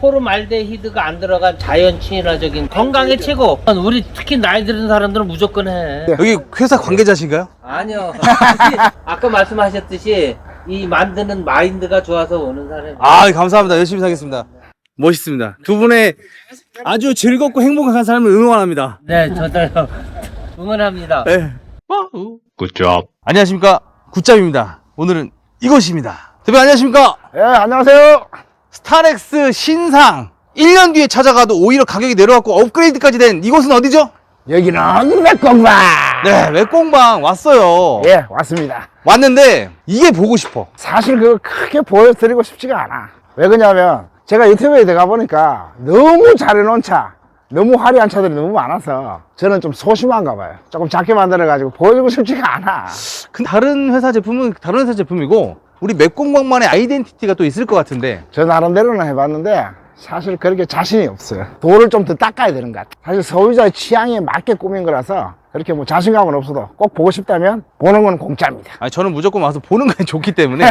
포르말데히드가 안 들어간 자연 친화적인 건강에 최고. 우리 특히 나이 드는 사람들은 무조건 해. 여기 회사 관계자신가요? 아니요. 아까 말씀하셨듯이 이 만드는 마인드가 좋아서 오는 사람. 아 감사합니다 열심히 사겠습니다 멋있습니다 두 분의 아주 즐겁고 행복한 삶을 응원합니다 네, 저도요. 응원합니다. 네. Job. 안녕하십니까 굿잡입니다 오늘은 이것입니다 대표 안녕하십니까 예, 안녕하세요. 스타렉스 신상 1년 뒤에 찾아가도 오히려 가격이 내려왔고 업그레이드까지 된 이곳은 어디죠? 여기는 맥공방. 네 맥공방 왔어요 예, 왔습니다. 왔는데 이게 보고 싶어 사실 그거 크게 보여드리고 싶지가 않아. 왜 그러냐면 제가 유튜브에 들어가 보니까 너무 잘해놓은 차, 너무 화려한 차들이 너무 많아서 저는 좀 소심한가 봐요. 조금 작게 만들어가지고 보여주고 싶지가 않아. 근데 다른 회사 제품은 다른 회사 제품이고 우리 맥공방만의 아이덴티티가 또 있을 것 같은데 저 나름대로는 해봤는데 사실 그렇게 자신이 없어요. 돌을 좀 더 닦아야 되는 것 같아. 사실 소유자의 취향에 맞게 꾸민 거라서 그렇게 뭐 자신감은 없어도 꼭 보고 싶다면 보는 건 공짜입니다. 아니 저는 무조건 와서 보는 게 좋기 때문에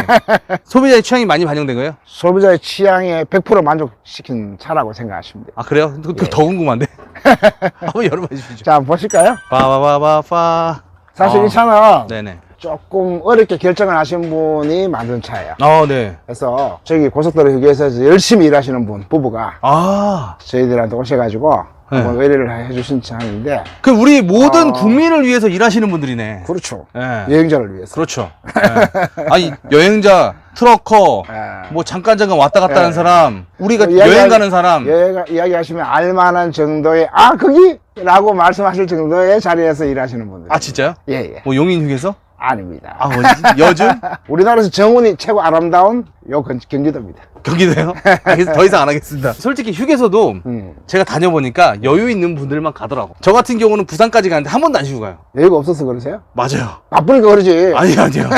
소비자의 취향이 많이 반영된 거예요? 소비자의 취향에 100% 만족시킨 차라고 돼요. 아 그래요? 그, 그더 궁금한데 한번 열어봐 주시죠 자, 한번 보실까요? 빠바바바파 사실 아, 이 차는 네네 조금 어렵게 결정을 하신 분이 만든 차예요. 아 네 그래서 저기 고속도로 휴게소에서 열심히 일하시는 분, 부부가 아, 저희들한테 오셔가지고 네. 한번 의뢰를 해주신 차인데, 그 우리 모든 아. 국민을 위해서 일하시는 분들이네. 그렇죠. 예. 여행자를 위해서. 그렇죠. 예. 아니 여행자, 트러커, 예. 뭐 잠깐 잠깐 왔다 갔다 하는 예. 사람, 우리가 뭐 이야기- 여행 가는 사람. 여행, 이야기하시면 알만한 정도의, 아, 거기? 라고 말씀하실 정도의 자리에서 일하시는 분들. 아 진짜요? 예, 예. 뭐 용인 휴게소? 아닙니다. 아 어디지? 여주? 우리나라에서 정운이 최고 아름다운 요 경- 경기도입니다. 경기도요? 더 이상 안 하겠습니다. 솔직히 휴게소도 음. 제가 다녀보니까 여유 있는 분들만 가더라고. 저 같은 경우는 부산까지 가는데 한 번도 안 쉬고 가요. 여유가 없어서 그러세요? 맞아요. 바쁘니까 그러지. 아니요, 아니요.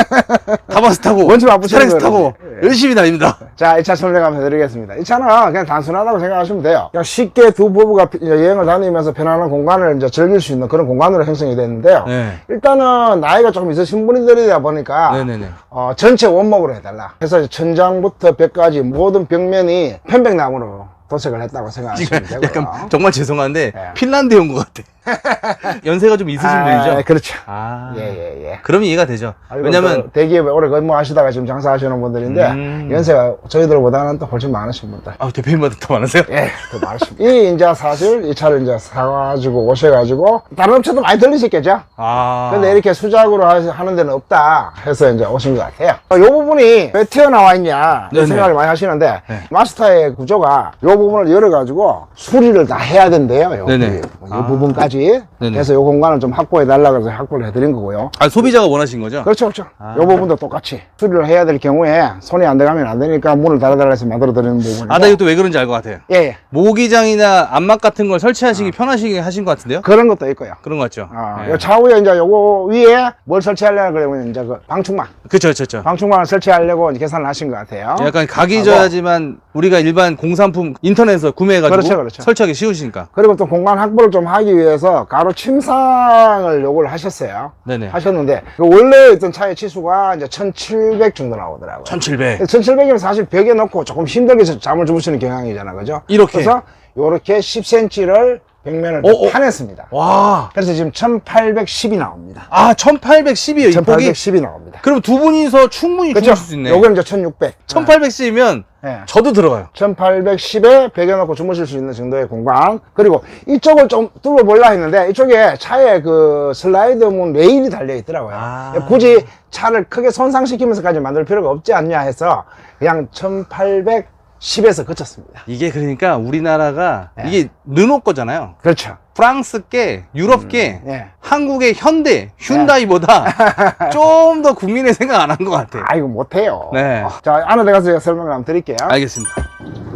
타바스 타고, 원체 바쁘시는 차렉스 타고, 거예요. 예. 열심히 다닙니다. 자, 이 차 설명 한번 해드리겠습니다. 이 차는 그냥 단순하다고 생각하시면 돼요. 그냥 쉽게 두 부부가 피- 이제 여행을 다니면서 편안한 공간을 이제 즐길 수 있는 그런 공간으로 형성이 됐는데요. 네. 일단은 나이가 조금 있으신 분들이다 보니까 네네네. 어, 전체 원목으로 해달라. 그래서 천장부터 벽까지 모든 벽면이 편백나무로 도색을 했다고 생각하시면 되고요. 약간 정말 죄송한데 예. 핀란드 온것 같아. 연세가 좀 있으신 아, 분이죠? 그렇죠. 아, 예, 예, 예. 그럼 이해가 되죠. 아이고, 왜냐면 또 대기업에 오래 근무하시다가 지금 장사하시는 분들인데 음. 연세가 저희들보다는 또 훨씬 많으신 분들. 아, 대표님보다 더 많으세요? 예, 더 많으십니다. 이 이제 사실 이 차를 이제 사가지고 오셔가지고 다른 업체도 많이 들리셨겠죠? 아, 근데 이렇게 수작으로 하- 하는 데는 없다 해서 이제 오신 것 같아요. 어, 요 부분이 왜 튀어나와 있냐 이 네네. 생각을 많이 하시는데 네. 마스터의 구조가 요 부분을 열어가지고 수리를 다 해야 된대요. 요, 네네. 이 아. 부분까지. 네네. 그래서 요 공간을 좀 확보해 달라고 해서 확보를 해드린 거고요. 아, 소비자가 원하신 거죠? 그렇죠, 그렇죠. 아. 요 부분도 똑같이 수리를 해야 될 경우에 손이 안 들어가면 안 되니까 문을 달아달라 해서 만들어 드리는 부분이고. 아, 나 이것도 왜 그런지 알 것 같아요. 예, 예. 모기장이나 안막 같은 걸 설치하시기 편하시게 하신 것 같은데요? 그런 것도 있고요. 그런 것 같죠? 아, 예. 요 차후에 이제 요거 위에 뭘 설치하려고 그러면 이제 그 방충망, 그쵸, 그쵸, 그쵸. 방충망을 설치하려고 이제 계산을 하신 것 같아요. 약간 각이 져야지만 우리가 일반 공산품 인터넷에서 구매해가지고 그렇죠, 그렇죠. 설치하기 쉬우시니까. 그리고 또 공간 확보를 좀 하기 위해서 가로 침상을 요걸 하셨어요. 네네. 하셨는데 그 원래 있던 차의 치수가 이제 1700 정도 나오더라고요. 1700. 1700이면 사실 벽에 넣고 조금 힘들게 잠을 주무시는 경향이잖아, 그죠? 이렇게. 그래서 요렇게 10cm를 벽면을 어, 어. 파냈습니다. 와. 그래서 지금 1810이 나옵니다. 아, 1810이에요, 이 폭이? 1810이 나옵니다. 그럼 두 분이서 충분히 그렇죠? 주무실 수 있네. 요건 이제 1600. 1810이면 예. 저도 들어가요. 1810에 벽에 넣고 주무실 수 있는 정도의 공간. 그리고 이쪽을 좀 뚫어보려 했는데 이쪽에 차에 그 슬라이드 문 레일이 달려 있더라고요. 아. 굳이 차를 크게 손상시키면서까지 만들 필요가 없지 않냐 해서 그냥 1810에서 그쳤습니다. 이게 그러니까 우리나라가 네. 이게 르노 거잖아요. 그렇죠. 프랑스계, 유럽계, 예. 한국의 현대, 흉다이보다 좀 더 국민의 생각 안 한 것 같아요. 아, 이거 못해요. 네. 자, 안에 들어가서 제가 설명을 한번 드릴게요. 알겠습니다.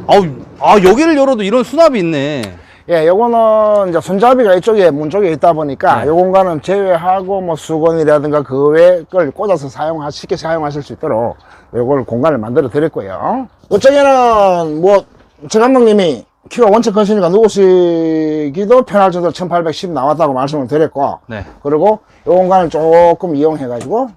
아우, 아, 여기를 열어도 이런 수납이 있네. 예, 요거는 이제 손잡이가 이쪽에 문 쪽에 있다 보니까 네. 요 공간은 제외하고 뭐 수건이라든가 그 외에 걸 꽂아서 사용하 쉽게 사용하실 수 있도록 요걸 공간을 만들어 드렸고요. 이쪽에는 뭐저 감독님이 키가 원체 크시니까 누우시기도 편할 정도로 1810 나왔다고 말씀을 드렸고 네. 그리고 요 공간을 조금 이용해 가지고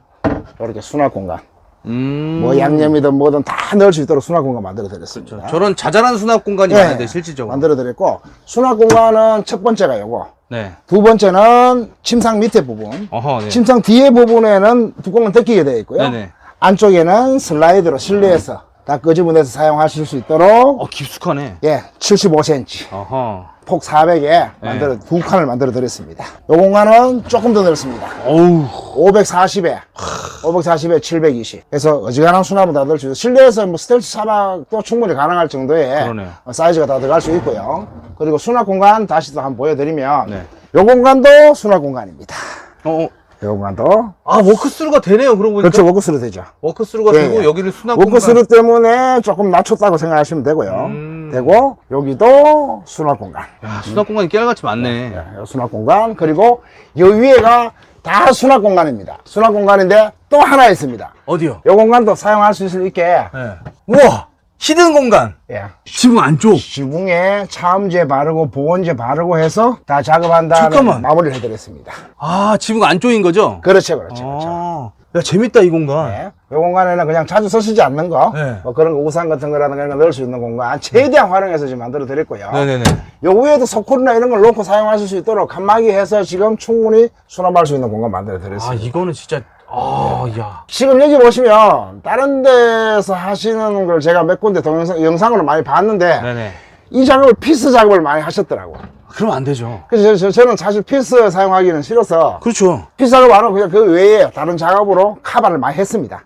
이렇게 수납 공간 음. 뭐 양념이든 뭐든 다 넣을 수 있도록 수납 공간 만들어 드렸습니다. 저런 자잘한 수납 공간이 네. 많은데 실질적으로. 만들어 드렸고 수납 공간은 첫 번째가 요거. 네. 두 번째는 침상 밑에 부분. 어허. 네. 침상 뒤에 부분에는 뚜껑을 덮이게 되어 있고요. 네네. 안쪽에는 슬라이드로 실내에서 다 끄집어내서 사용하실 수 있도록 어 깊숙하네. 예, 75cm 어허. 폭 400에 만들어 두 칸을 만들어 드렸습니다. 요 공간은 조금 더 넓습니다. 어우. 540에 540에 720. 그래서 어지간한 수납은 다 넣을 수 있고 실내에서 뭐 스텔스 사막도 충분히 가능할 정도의 그러네요. 어, 사이즈가 다 들어갈 수 있고요. 그리고 수납 공간 다시 또 한번 보여드리면 네. 요 공간도 수납 공간입니다. 어. 어. 요 공간도 아 워크스루가 되네요. 그러고 보니까. 그렇죠 워크스루 되죠. 워크스루가 예, 되고 예. 여기를 수납 공간. 워크스루 때문에 조금 낮췄다고 생각하시면 되고요. 음. 되고 여기도 수납 공간. 야, 수납 공간이 깨알같이 많네. 요 수납 공간 그리고 요 위에가 다 수납 공간입니다. 수납 공간인데 또 하나 있습니다. 어디요? 요 공간도 사용할 수 있게 네. 우와. 히든 공간. 예. 지붕 안쪽. 지붕에 차음제 바르고 보온제 바르고 해서 다 작업한 다음에 잠깐만. 마무리를 해드렸습니다. 아 지붕 안쪽인 거죠? 그렇죠, 그렇죠, 그렇죠. 아. 야 재밌다 이 공간. 예. 요 공간에는 그냥 자주 쓰시지 않는 거, 네. 뭐 그런 거 우산 같은 거라든가 이런 거 넣을 수 있는 공간 최대한 활용해서 지금 만들어 드렸고요. 네네네. 요 위에도 소쿠리나 이런 걸 놓고 사용하실 수 있도록 칸막이 해서 지금 충분히 수납할 수 있는 공간 만들어 아 드렸습니다. 이거는 진짜 아 야. 지금 여기 보시면 다른 데서 하시는 걸 제가 몇 군데 동영상 영상으로 많이 봤는데 네네. 이 작업을 피스 작업을 많이 하셨더라고. 그러면 안 되죠. 그래서 저, 저, 는 사실 피스 사용하기는 싫어서 그렇죠. 피스 작업 안 하고 그냥 그 외에 다른 작업으로 카바를 많이 했습니다.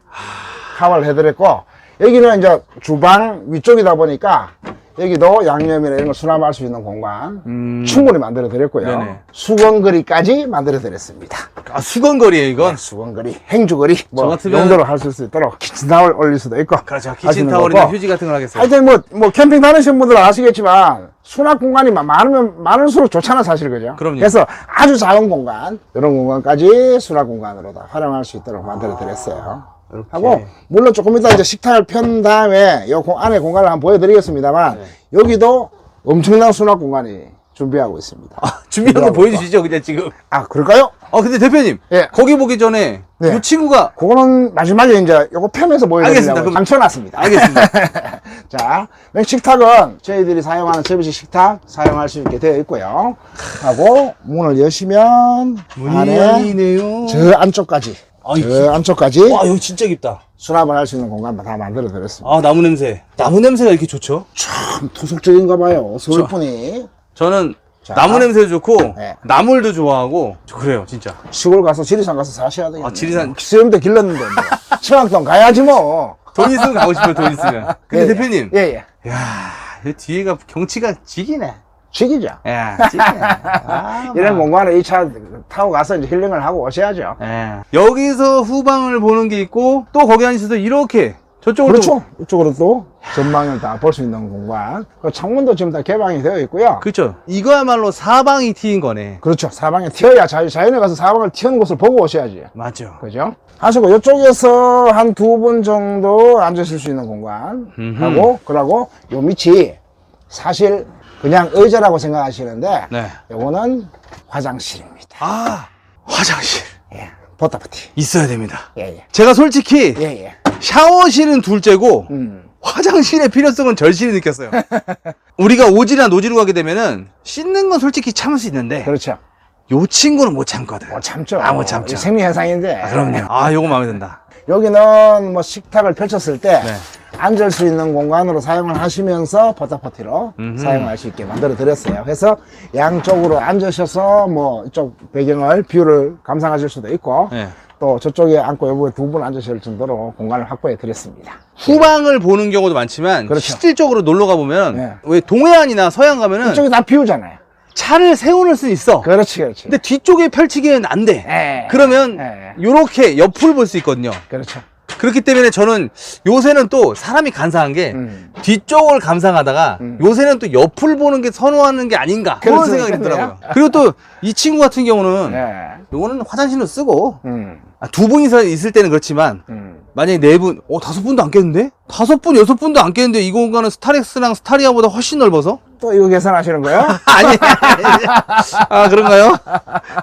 카바를 해드렸고 여기는 이제 주방 위쪽이다 보니까 여기도 양념이나 이런 걸 수납할 수 있는 공간 음. 충분히 만들어 드렸고요. 네네. 수건거리까지 만들어 드렸습니다. 아 수건거리에 이건. 수건거리, 행주거리 뭐 저 같으면- 용도로 하실 수 있도록 키친타월 올릴 수도 있고 그렇죠. 키친타월이나. 휴지 같은 걸 하겠어요. 하여튼 뭐, 뭐 캠핑 다니시는 분들은 아시겠지만 수납 공간이 마- 많으면 많을수록 좋잖아 사실 그죠? 그럼요. 그래서 아주 작은 공간 이런 공간까지 수납 공간으로 다 활용할 수 있도록 만들어 드렸어요. 이렇게. 하고 물론 조금 이따 이제 식탁을 편 다음에 요 공- 안에 공간을 한번 보여드리겠습니다만 네. 여기도 엄청난 수납 공간이 준비하고 있습니다. 아, 준비한 거 보여주시죠 그냥 지금. 그럴까요? 어 근데 대표님. 예. 거기 보기 전에 네. 이 친구가 그거는 마지막에 이제 요거 펴면서 알겠습니다. 보여드리려고 그럼- 감춰놨습니다. 알겠습니다. 자, 맨 식탁은 저희들이 사용하는 접이식 식탁 사용할 수 있게 되어 있고요. 하고 문을 여시면 문이 안에 열리네요. 저 안쪽까지 아, 저 안쪽까지 와 여기 진짜 깊다. 수납을 할 수 있는 공간 다 만들어 드렸습니다. 아 나무 냄새. 나무 냄새가 이렇게 좋죠? 참 토속적인가 봐요. 서울 분이 저는 자. 나무 냄새도 좋고 네. 나물도 좋아하고 저 그래요 진짜. 시골 가서 지리산 가서 사셔야 되겠네. 아, 지리산. 수염대 길렀는데 뭐. 청학동 가야지 뭐. 돈 있으면 가고 싶어요 돈 있으면. 근데 예, 예. 대표님. 예, 예. 야, 이 뒤에가 경치가 지기네. 죽이죠. 야, 지기네. 아, 이런 막. 공간에 이차 타고 가서 이제 힐링을 하고 오셔야죠. 예. 여기서 후방을 보는 게 있고 또 거기 앉으셔서 이렇게 저쪽으로 그렇죠. 이쪽으로 또 전망을 다 볼 수 있는 공간. 그 창문도 지금 다 개방이 되어 있고요. 그렇죠. 이거야말로 사방이 트인 거네. 그렇죠. 사방에 튀어야 자유, 자연에 가서 사방을 튀는 곳을 보고 오셔야지. 맞죠. 그죠? 하시고 이쪽에서 한 두 분 정도 앉으실 수 있는 공간 음흠. 하고 그러고 요 밑이 사실 그냥 의자라고 생각하시는데 네. 요거는 화장실입니다. 아, 화장실 예. 보타프티. 있어야 됩니다. 예, 예. 제가 솔직히 예, 예. 샤워실은 둘째고 음. 화장실의 필요성은 절실히 느꼈어요. 우리가 오지나 노지로 가게 되면은 씻는 건 솔직히 참을 수 있는데 그렇죠. 요 친구는 못 참거든. 못 참죠. 아, 못 참죠. 이 생리 현상인데. 그럼요. 아, 요거 마음에 든다. 여기는 뭐 식탁을 펼쳤을 때 네. 앉을 수 있는 공간으로 사용을 하시면서 음흠. 사용할 수 있게 만들어 드렸어요. 그래서 양쪽으로 앉으셔서 뭐 이쪽 배경을 뷰를 감상하실 수도 있고 네. 또 저쪽에 앉고 여기에 두 분 앉으실 정도로 공간을 확보해 드렸습니다. 후방을 보는 경우도 많지만 그렇죠. 실질적으로 놀러 가보면 네. 왜 동해안이나 서해안 가면은 이쪽이 다 뷰잖아요. 차를 세워놓을 수 있어. 그렇지, 그렇지. 근데 뒤쪽에 펼치기엔 안 돼. 예. 그러면 예. 요렇게 옆을 볼 수 있거든요. 그렇죠. 그렇기 때문에 저는 요새는 또 사람이 간사한 게 음. 뒤쪽을 감상하다가 음. 요새는 또 옆을 보는 게 선호하는 게 아닌가 그런 그렇죠, 생각이. 들더라고요. 그리고 또 이 친구 같은 경우는 예. 요거는 화장실로 쓰고 음. 아, 두 분이서 있을 때는 그렇지만 음. 만약에 네 분, 어 다섯 분도 안 깼는데? 다섯 분, 여섯 분도 안 깼는데 이 공간은 스타렉스랑 스타리아보다 훨씬 넓어서? 또 이거 계산하시는 거예요? 아니, 아 그런가요?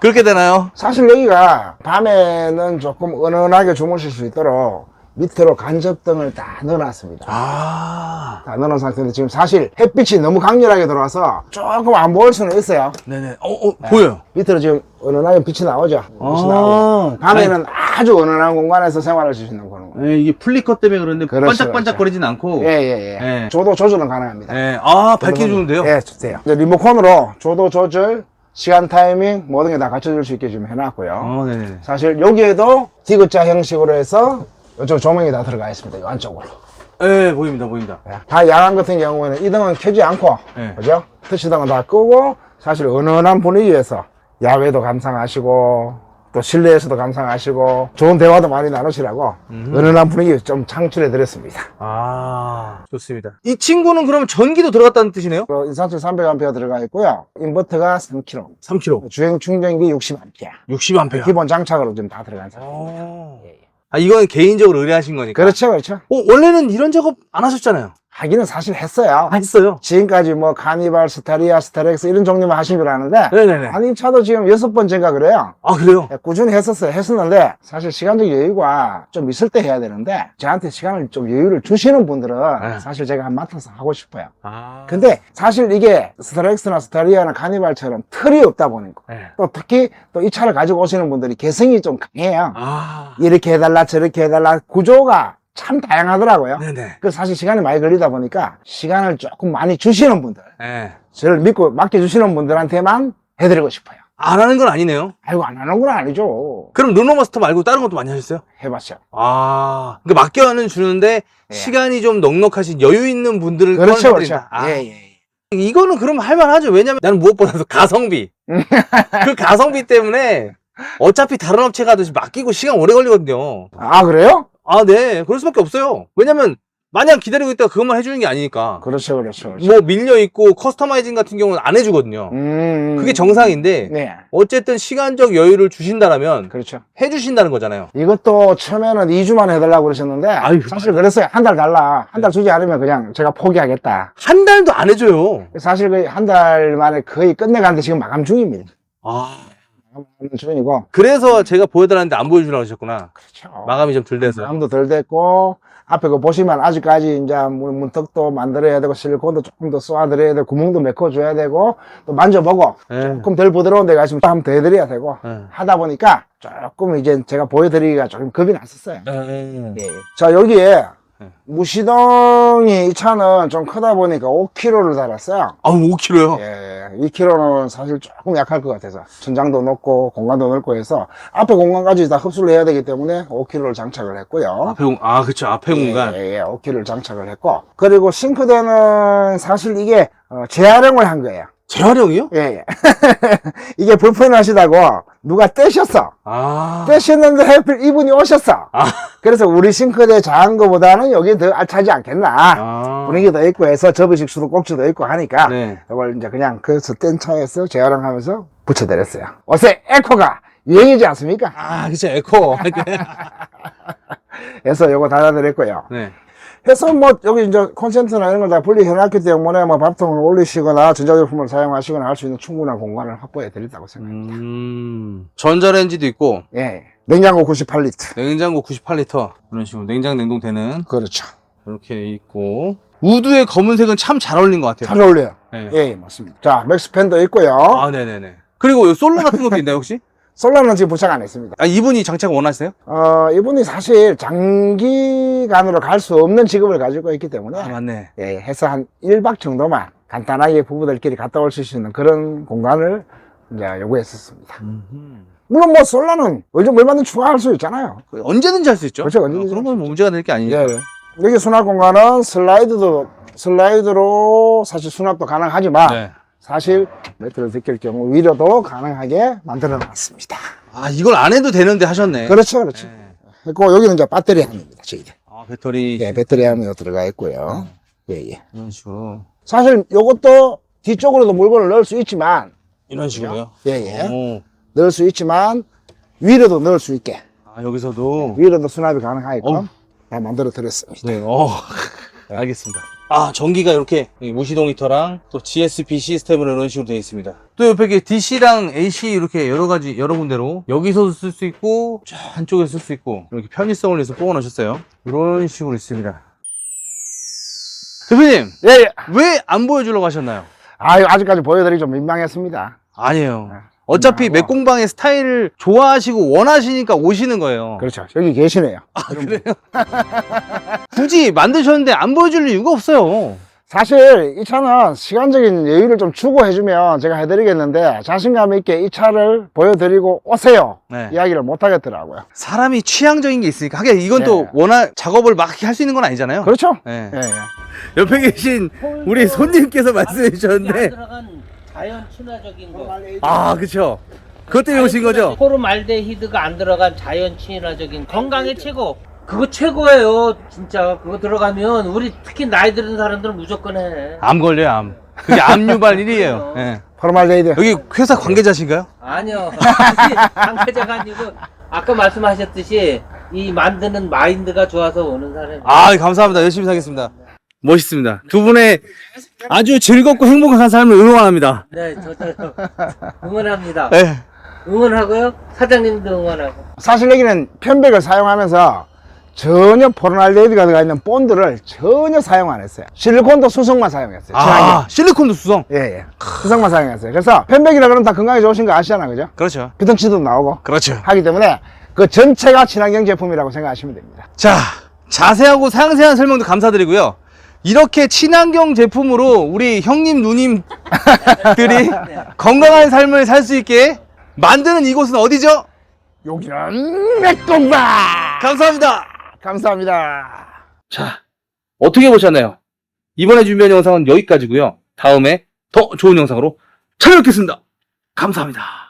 그렇게 되나요? 사실 여기가 밤에는 조금 은은하게 주무실 수 있도록 밑으로 간접등을 다 넣어놨습니다. 아, 다 넣어놓은 상태인데 지금 사실 햇빛이 너무 강렬하게 들어와서 조금 안 보일 수는 있어요. 네네. 어, 어, 보여요. 밑으로 지금 은은하게 빛이 나오죠. 빛이 아. 나오고. 밤에는 아주 은은한 공간에서 생활할 수 있는 거는 거예요. 네, 이게 플리커 때문에 그런데 그렇죠, 반짝반짝거리진 않고. 예, 예, 예. 네. 조도 조절은 가능합니다. 네. 아, 밝기 좋은데요? 예, 좋대요. 이제 리모컨으로 조도 조절, 시간 타이밍 모든 게 다 갖춰줄 수 있게 좀 해놨고요. 어, 네네. 사실 여기에도 디귿자 형식으로 해서 이쪽 조명이 다 들어가 있습니다. 이 안쪽으로. 네, 보입니다, 보입니다. 예. 다 야간 같은 경우에는 이 등은 켜지 않고, 네. 그죠? 터치등은 다 끄고, 사실 은은한 분위기에서 야외도 감상하시고, 또 실내에서도 감상하시고, 좋은 대화도 많이 나누시라고, 은은한 분위기 좀 창출해 드렸습니다. 아, 좋습니다. 이 친구는 그러면 전기도 들어갔다는 뜻이네요? 그 인산철 300A 들어가 있고요. 인버터가 3kg. 3kg. 주행 충전기 60A. 60A. 기본 장착으로 좀다 들어간 상태. 어. 아, 이건 개인적으로 의뢰하신 거니까. 그렇죠, 그렇죠. 어, 원래는 이런 작업 안 하셨잖아요. 하기는 사실 했어요. 아, 했어요. 지금까지 뭐 카니발, 스타리아, 스타렉스 이런 종류만 하신 줄 아는데, 네네네. 아니 차도 지금 여섯 번째가 그래요. 아, 그래요? 예, 꾸준히 했었어요. 했었는데 사실 시간적 여유가 좀 있을 때 해야 되는데 저한테 시간을 좀 여유를 주시는 분들은 네. 사실 제가 한 맡아서 하고 싶어요. 아. 근데 사실 이게 스타렉스나 스타리아나 카니발처럼 틀이 없다 보니까 네. 또 특히 또 이 차를 가지고 오시는 분들이 개성이 좀 강해요. 아. 이렇게 해달라 저렇게 해달라 구조가 참 다양하더라고요. 네네. 그 사실 시간이 많이 걸리다 보니까 시간을 조금 많이 주시는 분들 네. 저를 믿고 맡겨주시는 분들한테만 해드리고 싶어요. 안 하는 건 아니네요. 아이고 안 하는 건 아니죠. 그럼 르노마스터 말고 다른 것도 많이 하셨어요? 해봤죠. 아. 그러니까 맡겨는 주는데 예. 시간이 좀 넉넉하신 여유 있는 분들을 그렇죠, 꺼내드린다. 그렇죠. 아. 예, 예. 이거는 그럼 할만하죠. 왜냐면 나는 무엇보다도 가성비. 그 가성비 때문에 어차피 다른 업체 가듯이 맡기고 시간 오래 걸리거든요. 아, 그래요? 아, 네. 그럴 수밖에 없어요. 왜냐면 마냥 기다리고 있다가 그것만 해주는 게 아니니까. 그렇죠, 그렇죠. 그렇죠. 뭐 밀려 있고 커스터마이징 같은 경우는 안 해주거든요. 음, 그게 정상인데 네, 어쨌든 시간적 여유를 주신다라면 그렇죠. 해주신다는 거잖아요. 이것도 처음에는 2주만 해달라고 그러셨는데, 아유, 사실 그랬어요. 한 달 달라. 한 달 주지 않으면 그냥 제가 포기하겠다. 한 달도 안 해줘요. 사실 거의 한 달 만에 거의 끝내가는데 지금 마감 중입니다. 아. 마감 중이고. 그래서 제가 보여달라는데 안 보여주려고 하셨구나. 그렇죠. 마감이 좀 덜 돼서. 마감도 덜 됐고, 앞에 그 보시면 아직까지 이제 문- 문턱도 만들어야 되고, 실리콘도 조금 더 쏘아드려야 되고, 구멍도 메꿔줘야 되고, 또 만져보고, 예. 조금 덜 부드러운 데가 있으면 또 한번 더 해드려야 되고, 예. 하다 보니까 조금 이제 제가 보여드리기가 조금 겁이 났었어요. 예. 예. 자, 여기에 네. 무시동이 이 차는 좀 크다 보니까 5kg를 달았어요. 아, 5kg요? 예, 2kg는 사실 조금 약할 것 같아서 천장도 높고 공간도 넓고 해서 앞에 공간까지 다 흡수를 해야 되기 때문에 5kg를 장착을 했고요. 앞에 공, 아, 그쵸. 앞에 공간. 예, 예, 5kg를 장착을 했고 그리고 싱크대는 사실 이게 어, 재활용을 한 거예요. 재활용이요? 예, 예. 이게 불편하시다고 누가 떼셨어. 아. 떼셨는데 하필 이분이 오셨어. 아. 그래서 우리 싱크대 작은 거보다는 여기 더 알차지 않겠나. 아. 분위기도 있고 해서 접이식 수도 꼭지도 있고 하니까 네. 이걸 이제 그냥 그래서 뗀 차에서 재활용하면서 붙여드렸어요. 어세 에코가 유행이지 않습니까? 아, 그쵸. 에코. 그래서 요거 달아드렸고요. 네. 해서 뭐 여기 이제 콘센트나 이런 걸 다 분리해놨기 때문에 뭐 밥통을 올리시거나 전자제품을 사용하시거나 할 수 있는 충분한 공간을 확보해 드렸다고 생각합니다. 음. 전자레인지도 있고, 예. 냉장고 98리터. 냉장고 98리터. 이런 식으로 냉장, 냉동 되는. 그렇죠. 이렇게 있고. 우드의 검은색은 참 잘 어울린 것 같아요. 잘 어울려요. 네. 예, 예, 맞습니다. 자, 맥스팬도 있고요. 아, 네네네. 그리고 솔로 같은 것도 있나요, 혹시? 솔라는 지금 부착 안 했습니다. 아, 이분이 장착 원하세요? 어, 이분이 사실 장기간으로 갈 수 없는 직업을 가지고 있기 때문에 아, 맞네. 예, 해서 한 1박 정도만 간단하게 부부들끼리 갔다 올 수 있는 그런 공간을 이제 요구했었습니다. 물론 뭐 솔라는 요즘 얼마든 추가할 수 있잖아요. 언제든지 할 수 있죠? 그렇죠, 언제든지 어, 그런 건 문제가 될 게 아니니까. 예. 여기 수납 공간은 슬라이드도 슬라이드로 사실 수납도 가능하지만 네. 사실 매트를 느낄 경우 위로도 가능하게 만들어 놨습니다. 아, 이걸 안 해도 되는데 하셨네. 그렇죠, 그렇죠. 네. 그리고 여기는 이제 배터리 함입니다, 저희들. 아, 배터리. 예, 배터리 함이 들어가 있고요. 예, 예. 이런 식으로. 사실 요것도 뒤쪽으로도 물건을 넣을 수 있지만, 이런 식으로요? 예, 예. 오. 넣을 수 있지만, 위로도 넣을 수 있게, 아, 여기서도. 위로도 수납이 가능하게끔 어우. 다 만들어 드렸습니다. 네, 어. 알겠습니다. 아, 전기가 이렇게 이 무시동 히터랑 또 GSP 시스템으로 이런 식으로 되어 있습니다. 또 옆에 이렇게 DC 랑 AC 이렇게 여러 가지, 여러 군데로 여기서도 쓸 수 있고, 저 한쪽에서 쓸 수 있고, 이렇게 편의성을 위해서 뽑아 놓으셨어요. 이런 식으로 있습니다. 대표님, 예, 예. 왜 안 보여주려고 하셨나요? 아유, 아직까지 보여드리기 좀 민망했습니다. 아니에요. 어차피 민망하고. 맥공방의 스타일을 좋아하시고 원하시니까 오시는 거예요. 그렇죠. 여기 계시네요. 굳이 만드셨는데 안 보여줄 이유가 없어요. 사실 이 차는 시간적인 여유를 좀 주고 해주면 제가 해드리겠는데 자신감 있게 이 차를 보여드리고 오세요. 네. 이야기를 못 하겠더라고요. 사람이 취향적인 게 있으니까 하긴 이건 또 네. 워낙 작업을 막 할 수 있는 건 아니잖아요. 그렇죠? 네. 예, 예. 옆에 계신 우리 손님께서 말씀해 안 주셨는데 들어간 자연 친화적인 거. 아 그쵸 그것 때문에 오신 거죠? 포르말데히드가 안 들어간 자연 친화적인 건강에 최고. 그거 최고예요, 진짜. 그거 들어가면 우리 특히 나이 드는 사람들은 무조건 해. 암 걸려요 암 그게 암 유발 1위에요 예. 포르말데이드. 여기 회사 관계자신가요? 아니요. 관계자가 아니고 아까 말씀하셨듯이 이 만드는 마인드가 좋아서 오는 사람이. 아 감사합니다 열심히 사겠습니다 멋있습니다 두 분의 아주 즐겁고 행복한 삶을 응원합니다 네, 저도 응원합니다. 네. 응원하고요. 사장님도 응원하고. 사실 여기는 편백을 사용하면서 전혀 포르말데이드가 들어가 있는 본드를 전혀 사용 안 했어요. 실리콘도 수성만 사용했어요. 아 실리콘도 수성 예, 예. 수성만 사용했어요. 그래서 편백이라 그러면 다 건강에 좋으신 거 아시잖아요. 그죠? 그렇죠 피톤치드도 나오고 그렇죠 하기 때문에 그 전체가 친환경 제품이라고 생각하시면 됩니다. 자, 자세하고 상세한 설명도 감사드리고요. 이렇게 친환경 제품으로 우리 형님, 누님들이 건강한 삶을 살 수 있게 만드는 이곳은 어디죠? 여기는 맥동방! 감사합니다. 감사합니다. 자, 어떻게 보셨나요? 이번에 준비한 영상은 여기까지고요. 다음에 더 좋은 영상으로 찾아뵙겠습니다. 감사합니다.